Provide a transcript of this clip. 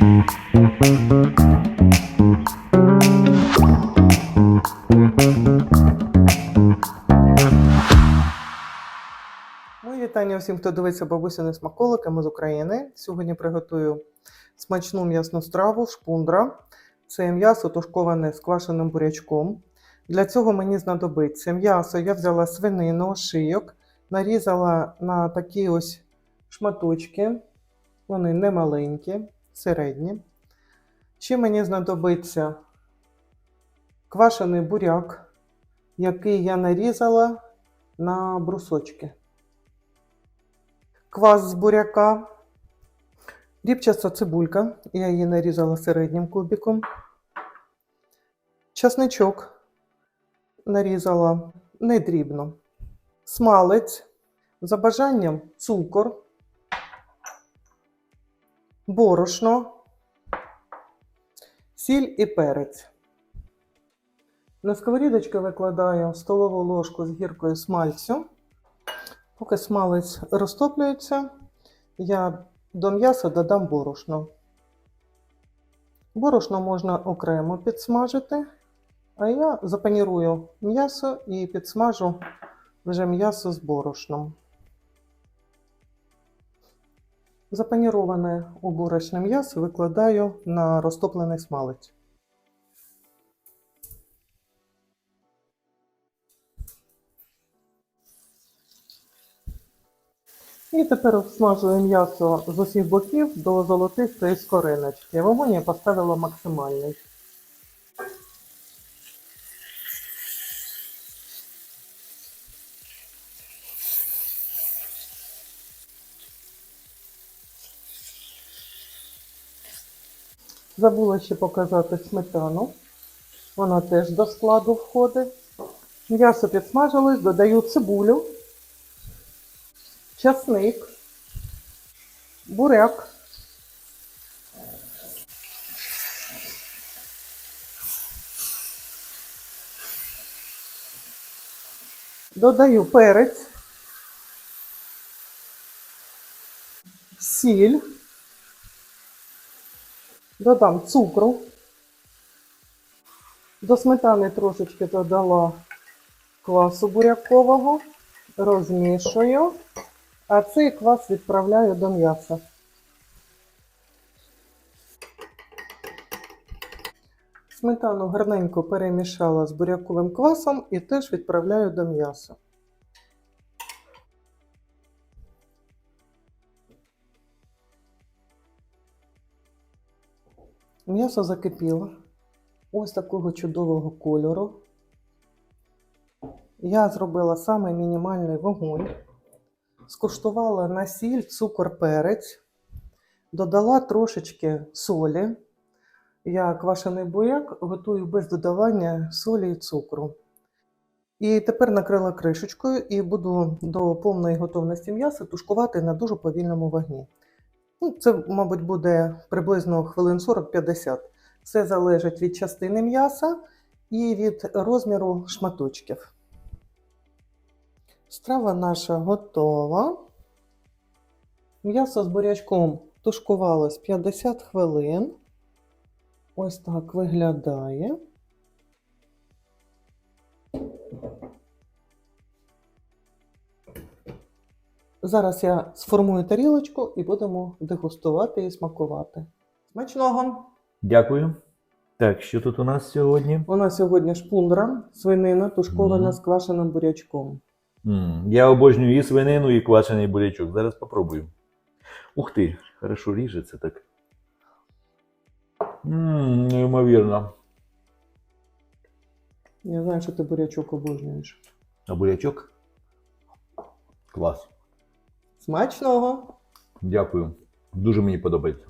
Мої вітання всім, хто дивиться бабусини смаколики. Ми з України. Сьогодні приготую смачну м'ясну страву шпундра. Це м'ясо тушковане з квашеним бурячком. Для цього мені знадобиться м'ясо. Я взяла свинину, шийок, нарізала на такі ось шматочки. Вони не маленькі, середні. Ще мені знадобиться квашений буряк, який я нарізала на брусочки. Квас з буряка, рібчаста цибулька, я її нарізала середнім кубиком, часничок нарізала не дрібно, смалець, за бажанням цукор, борошно, сіль і перець. На сковорідочку викладаю столову ложку з гіркою смальцю. Поки смалець розтоплюється, я до м'яса додам борошно. Борошно можна окремо підсмажити, а я запанірую м'ясо і підсмажу вже м'ясо з борошном. Запаніроване у м'ясо викладаю на розтоплений смалець. І тепер обсмажую м'ясо з усіх боків до золотистої скориночки. Вогонь я поставила максимальний. Забула ще показати сметану. Вона теж до складу входить. М'ясо підсмажилось, додаю цибулю часник, буряк, додаю перець, сіль, додам цукру, до сметани трошечки додала квасу бурякового, розмішую. А цей квас відправляю до м'яса. Сметану гарненько перемішала з буряковим квасом і теж відправляю до м'яса. М'ясо закипіло. Ось такого чудового кольору. Я зробила саме мінімальний вогонь скуштувала на сіль, цукор, перець, додала трошечки солі. Я квашений буряк готую без додавання солі і цукру. І тепер накрила кришечкою і буду до повної готовності м'яса тушкувати на дуже повільному вогні. Ну, Це, мабуть, буде приблизно хвилин 40-50. Все залежить від частини м'яса і від розміру шматочків. Страва наша готова. М'ясо з бурячком тушкувалось 50 хвилин. Ось так виглядає. Зараз я сформую тарілочку і будемо дегустувати і смакувати. Смачного! Дякую. Так, що тут у нас сьогодні? У нас сьогодні шпундра, свинина, тушкована Мгм. з квашеним бурячком. м я обожнюю і свинину, і квашений бурячок. Зараз попробую. Ух ти, хорошо ріжеться так. Ммм, неймовірно. Я знаю, що ти бурячок обожнюєш. А бурячок? Клас. Смачного! Дякую. Дуже мені подобається.